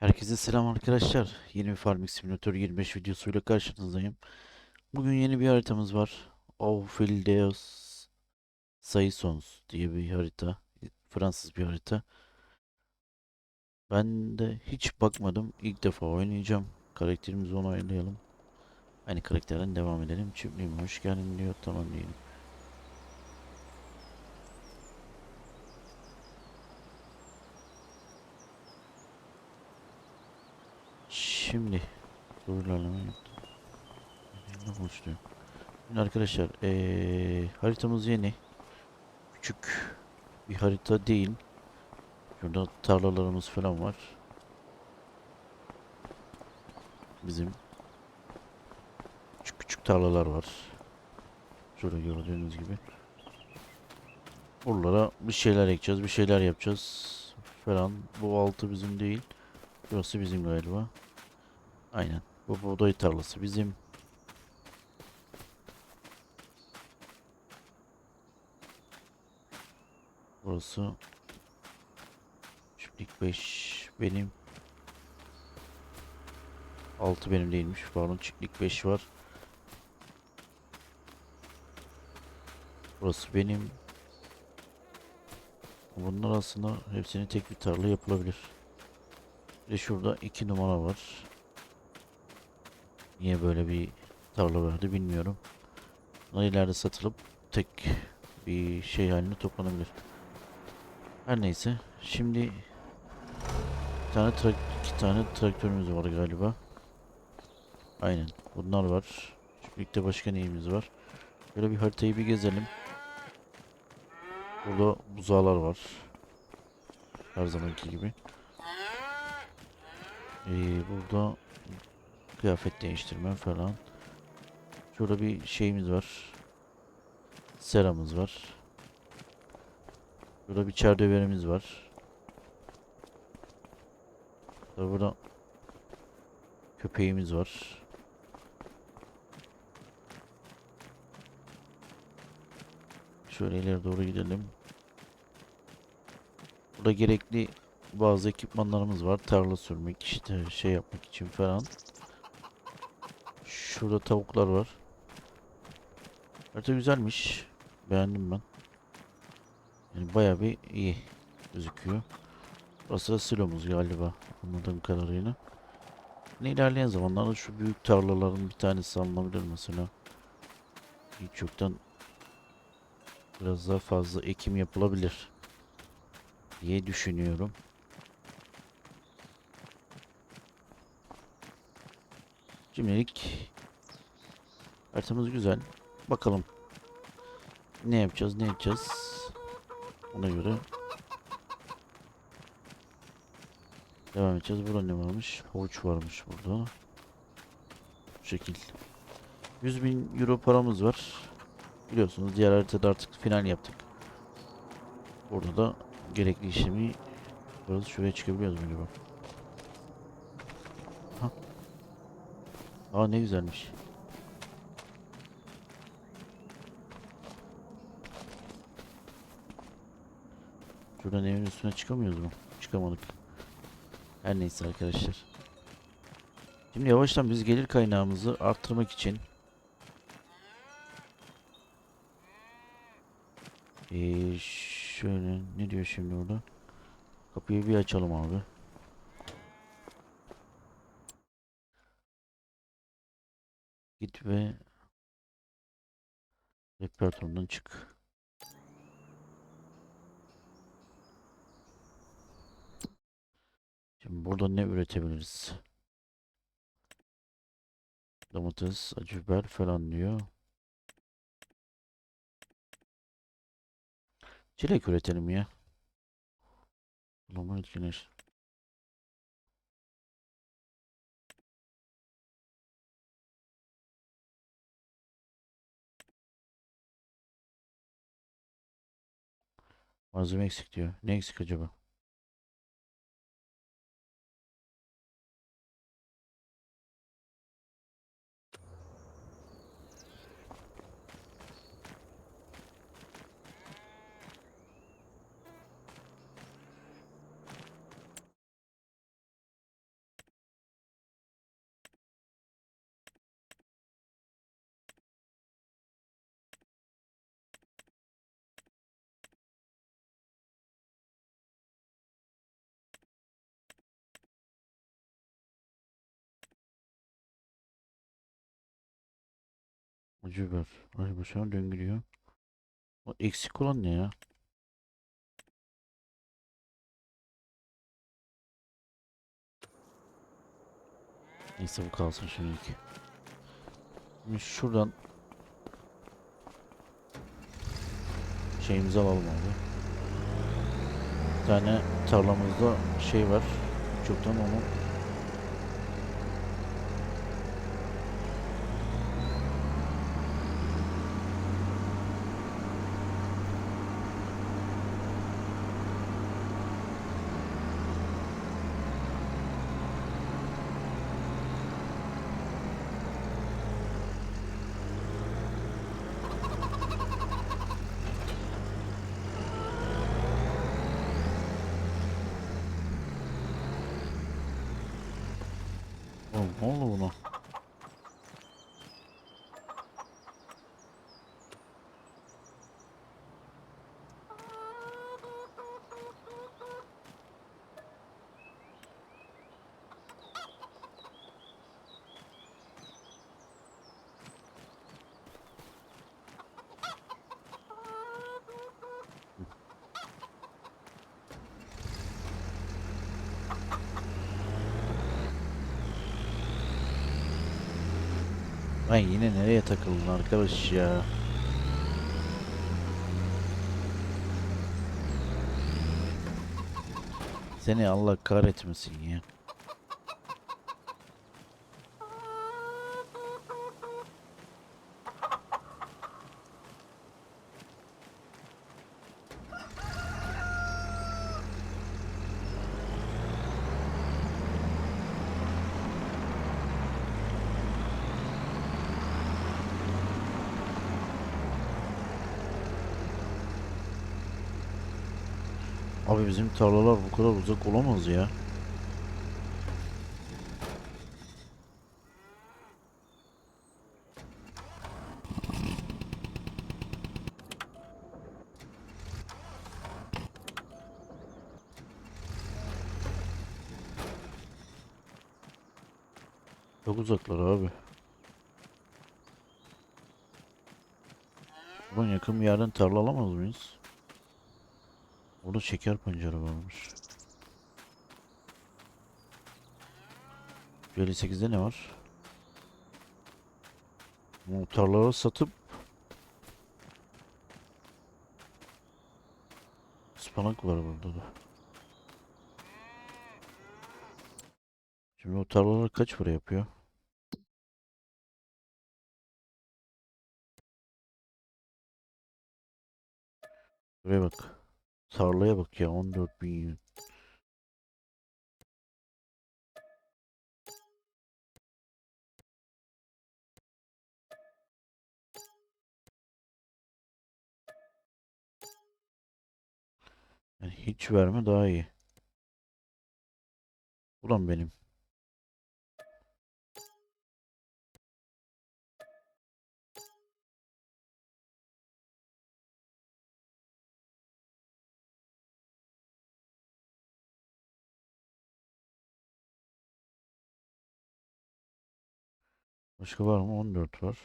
Herkese selam arkadaşlar. Yeni bir Farming Simulator 25 videosuyla karşınızdayım. Bugün yeni bir haritamız var. Aufildeos Saisons diye bir harita. Fransız bir harita. Ben de hiç bakmadım. İlk defa oynayacağım. Karakterimizi onu oynayalım. Aynı karakterden devam edelim. Çiftliğime hoş geldin diyor. Tamam diyelim. Şimdi ilerleme yaptım. Şimdi arkadaşlar eee, haritamız yeni. Küçük bir harita değil. Şurada tarlalarımız falan var. Bizim küçük küçük tarlalar var. Şurada gördüğünüz gibi. Buralara bir şeyler ekeceğiz, bir şeyler yapacağız falan. Bu altı bizim değil. Burası bizim galiba. Aynen. Bu buğday tarlası bizim. Burası çiftlik 5 benim. 6 benim değilmiş. Pardon çiftlik 5 var. Burası benim. Bunlar aslında hepsini tek bir tarla yapılabilir. Bir de şurada 2 numara var. Niye böyle bir tarla verdi bilmiyorum. Bunlar ileride satılıp tek bir şey haline toplanabilir. Her neyse. Şimdi bir tane trak iki tane traktörümüz var galiba. Aynen. Bunlar var. Birlikte başka neyimiz var? Böyle bir haritayı bir gezelim. Burada buzağlar var. Her zamanki gibi. Ee, burada kıyafet değiştirme falan. Şurada bir şeyimiz var. Seramız var. Burada bir çerdöverimiz var. Sonra burada köpeğimiz var. Şöyle ileri doğru gidelim. Burada gerekli bazı ekipmanlarımız var. Tarla sürmek, işte şey yapmak için falan. Şurada tavuklar var. Harita güzelmiş. Beğendim ben. Yani bayağı bir iyi gözüküyor. Burası da silomuz galiba anladığım kadarıyla. Ne ilerleyen zamanlarda şu büyük tarlaların bir tanesi alınabilir mesela. Hiç yoktan biraz daha fazla ekim yapılabilir diye düşünüyorum. Şimdilik haritamız güzel. Bakalım ne yapacağız, ne edeceğiz. Ona göre devam edeceğiz. Burada ne varmış? Havuç varmış burada. Bu şekil. 100 bin euro paramız var. Biliyorsunuz diğer haritada artık final yaptık. Burada da gerekli işlemi yaparız. Şuraya çıkabiliyoruz mu acaba? Ha. Aa ne güzelmiş. Şuradan evin üstüne çıkamıyoruz mu? Çıkamadık. Her neyse arkadaşlar. Şimdi yavaştan biz gelir kaynağımızı arttırmak için ee, şöyle ne diyor şimdi orada? Kapıyı bir açalım abi. Git ve repertuardan çık. Şimdi burada ne üretebiliriz? Domates, acı biber falan diyor. Çilek üretelim ya. Normal güneş. Malzeme eksik diyor. Ne eksik acaba? Acı biber. Ay bu şu döngülüyor. O eksik olan ne ya? Neyse bu kalsın şimdilik. Şimdi şuradan şeyimizi alalım abi. Bir tane tarlamızda şey var. Çoktan onu Lan yine nereye takıldın arkadaş ya? Seni Allah kahretmesin ya. Abi bizim tarlalar bu kadar uzak olamaz ya. Çok uzaklar abi. Buradan yakın bir yerden tarla alamaz mıyız? Burada şeker pancarı varmış. 58'de ne var? Bu tarlaları satıp ıspanak var burada da. Şimdi o kaç para yapıyor? Buraya bak. Tarlaya bak ya 14 bin yün. Yani hiç verme daha iyi. Ulan benim. Başka var mı? 14 var.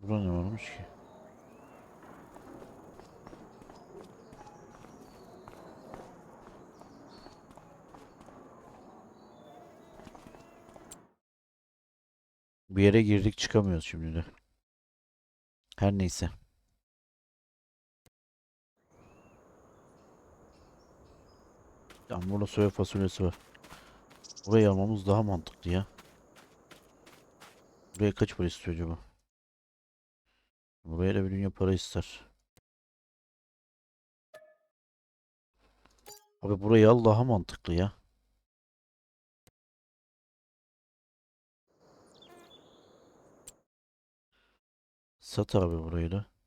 Burada ne varmış ki? Bir yere girdik çıkamıyoruz şimdi de. Her neyse. Tamam burada soya fasulyesi var. Burayı almamız daha mantıklı ya. Buraya kaç para istiyor acaba? Buraya da bir dünya para ister. Abi burayı al daha mantıklı ya. Sat abi burayı da.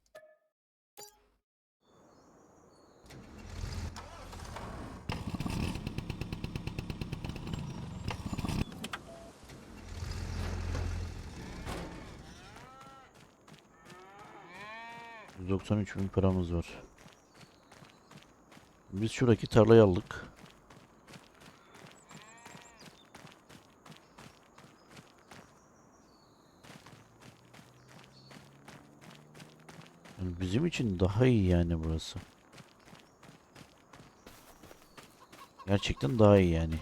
%93 bin paramız var. Biz şuradaki tarlayı aldık. Yani bizim için daha iyi yani burası. Gerçekten daha iyi yani.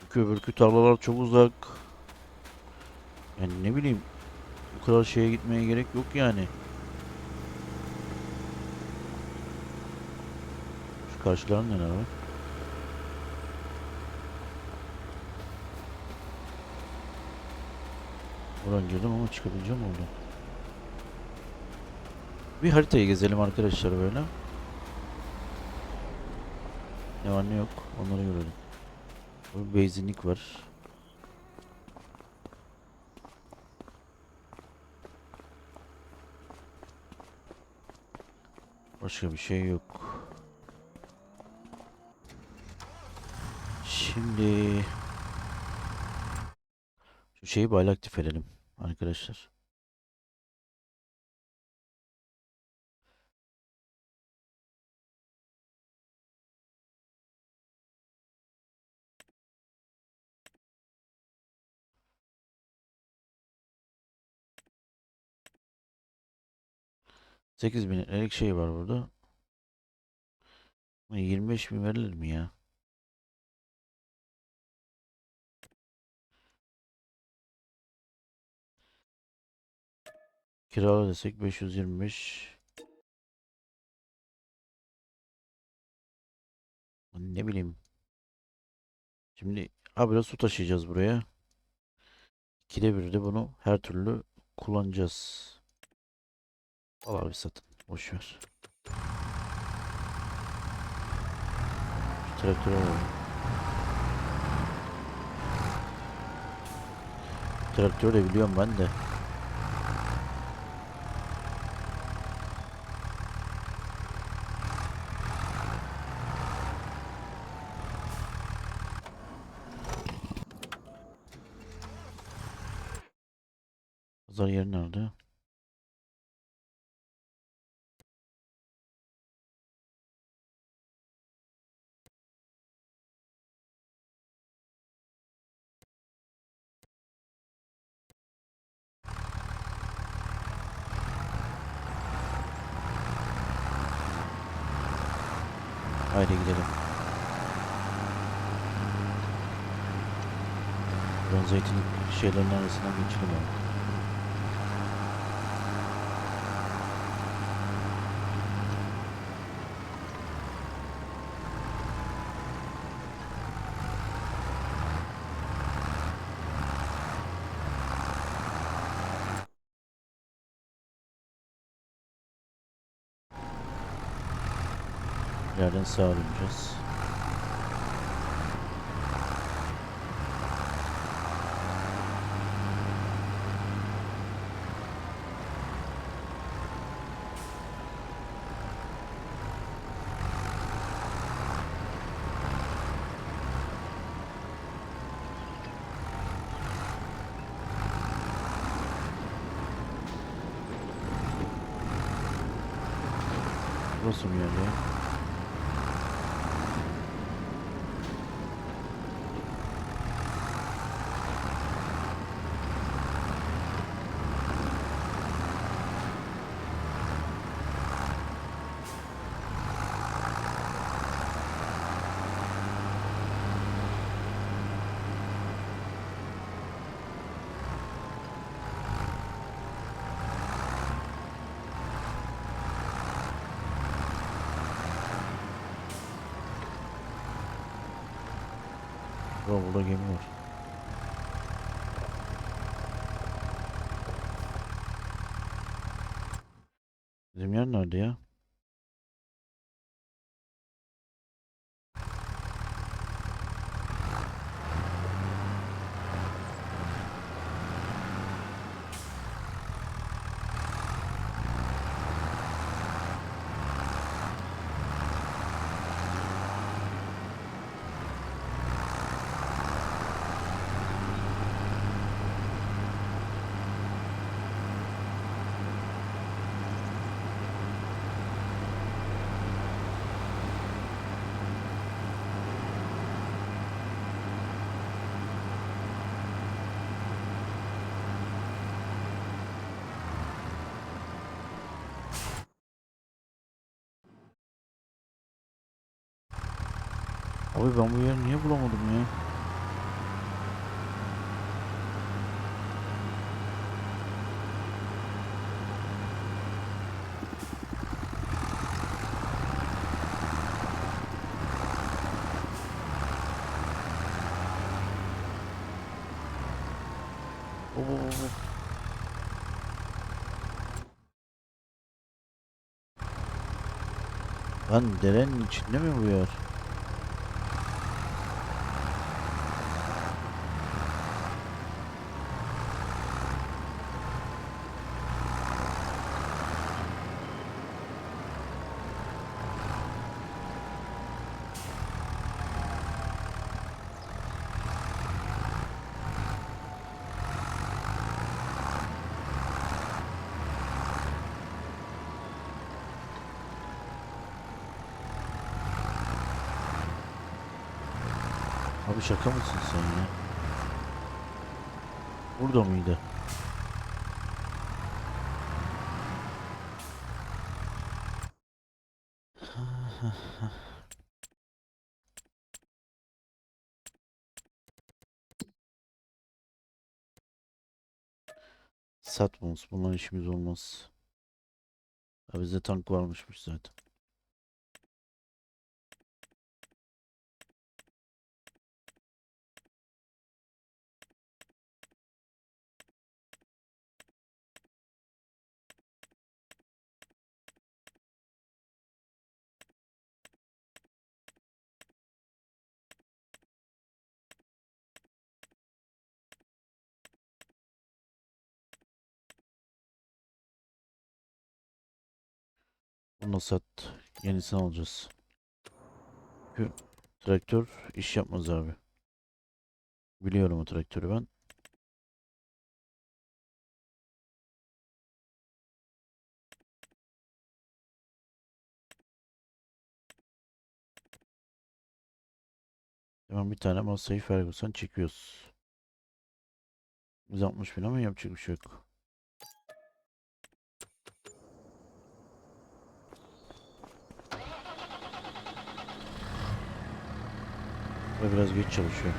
Çünkü öbürkü tarlalar çok uzak. Yani ne bileyim bu kadar şeye gitmeye gerek yok yani. Şu karşıların ne abi? Oradan girdim ama çıkabileceğim oradan. Bir haritayı gezelim arkadaşlar böyle. Ne var ne yok onları görelim. Bir benzinlik var. Başka bir şey yok. Şimdi şu şeyi böyle aktif edelim arkadaşlar. Sekiz bin liralık şey var burada. 25 bin verilir mi ya? Kirala desek 525. Ne bileyim. Şimdi habire su taşıyacağız buraya. İkide bir de bunu her türlü kullanacağız. Al abi satın. Boş ver. Şu traktöre alalım. Traktörü de biliyorum ben de. Pazar yeri nerede? Haydi gidelim. Ben zeytin şeylerin arasından geçelim abi. Yerden sağa döneceğiz. Burası mı yer ya? Bro burada gemi var. Bizim yer nerede ya? Abi ben bu yeri niye bulamadım ya? Lan derenin içinde mi bu yer? Abi şaka mısın sen ya? Burada mıydı? Satmamız. Bundan işimiz olmaz. Ha bizde tank varmışmış zaten. Bunu sat. Yenisini alacağız. Çünkü traktör iş yapmaz abi. Biliyorum o traktörü ben. Hemen bir tane masayı Ferguson çekiyoruz. 160 bin ama yapacak bir şey yok. Ve biraz geç çalışıyor.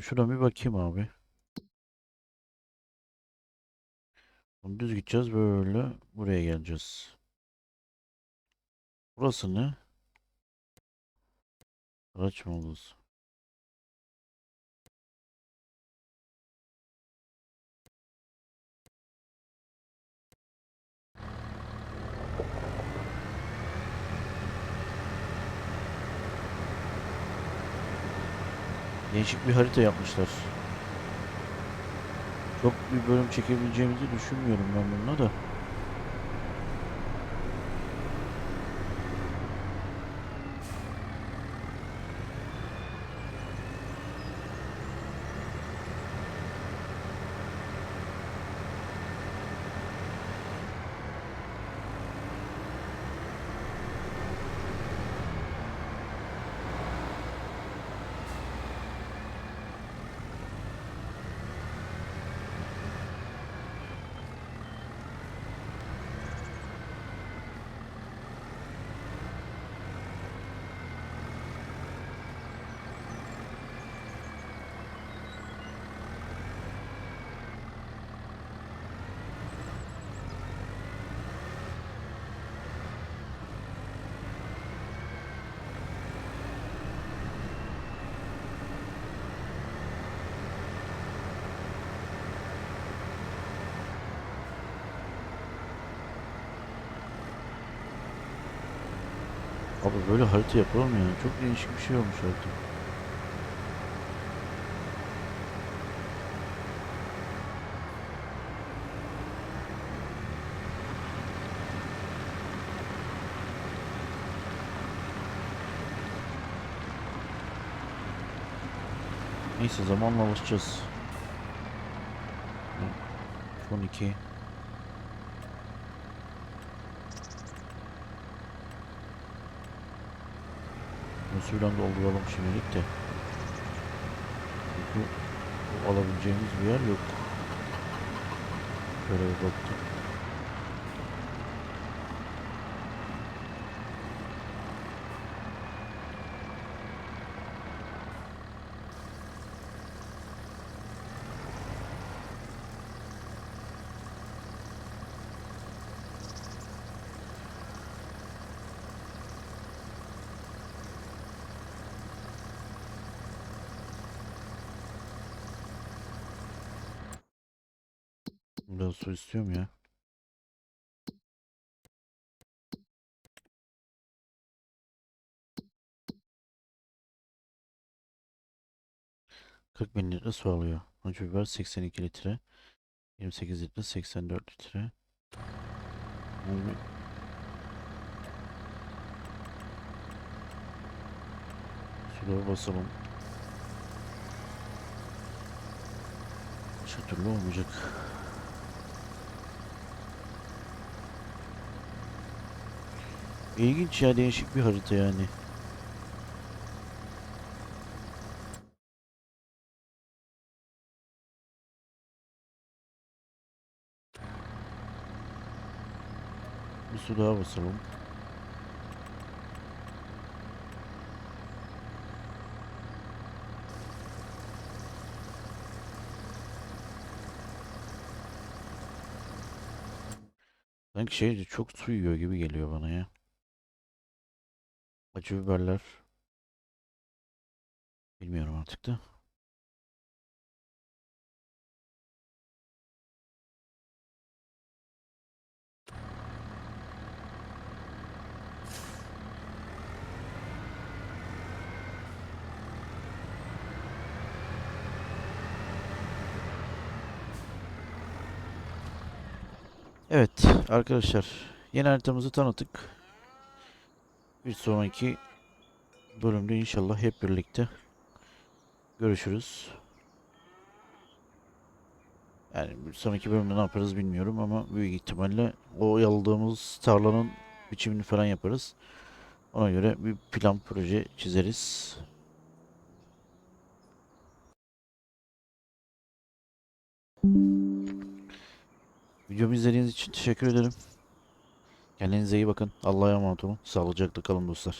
Şuradan bir bakayım abi. Bunu düz gideceğiz böyle buraya geleceğiz. Burası ne? Araç molası. Değişik bir harita yapmışlar. Çok bir bölüm çekebileceğimizi düşünmüyorum ben bununla da. Abi böyle harita yapalım ya. Çok değişik bir şey olmuş harita. Neyse zamanla alışacağız. 12 Suyla dolduralım şimdilik de. Çünkü alabileceğimiz bir yer yok. Şöyle bir baktık. Biraz su istiyorum ya. Kırk bin litre su alıyor. Acı biber 82 litre. 28 litre 84 litre. Yani Suları basalım. Başka türlü olmayacak. İlginç ya değişik bir harita yani. Bir su daha basalım. Sanki şey çok su yiyor gibi geliyor bana ya. Acı biberler. Bilmiyorum artık da. Evet arkadaşlar yeni haritamızı tanıttık. Bir sonraki bölümde inşallah hep birlikte görüşürüz. Yani bir sonraki bölümde ne yaparız bilmiyorum ama büyük ihtimalle o yaladığımız tarlanın biçimini falan yaparız. Ona göre bir plan proje çizeriz. Videomu izlediğiniz için teşekkür ederim. Kendinize iyi bakın. Allah'a emanet olun. Sağlıcakla kalın dostlar.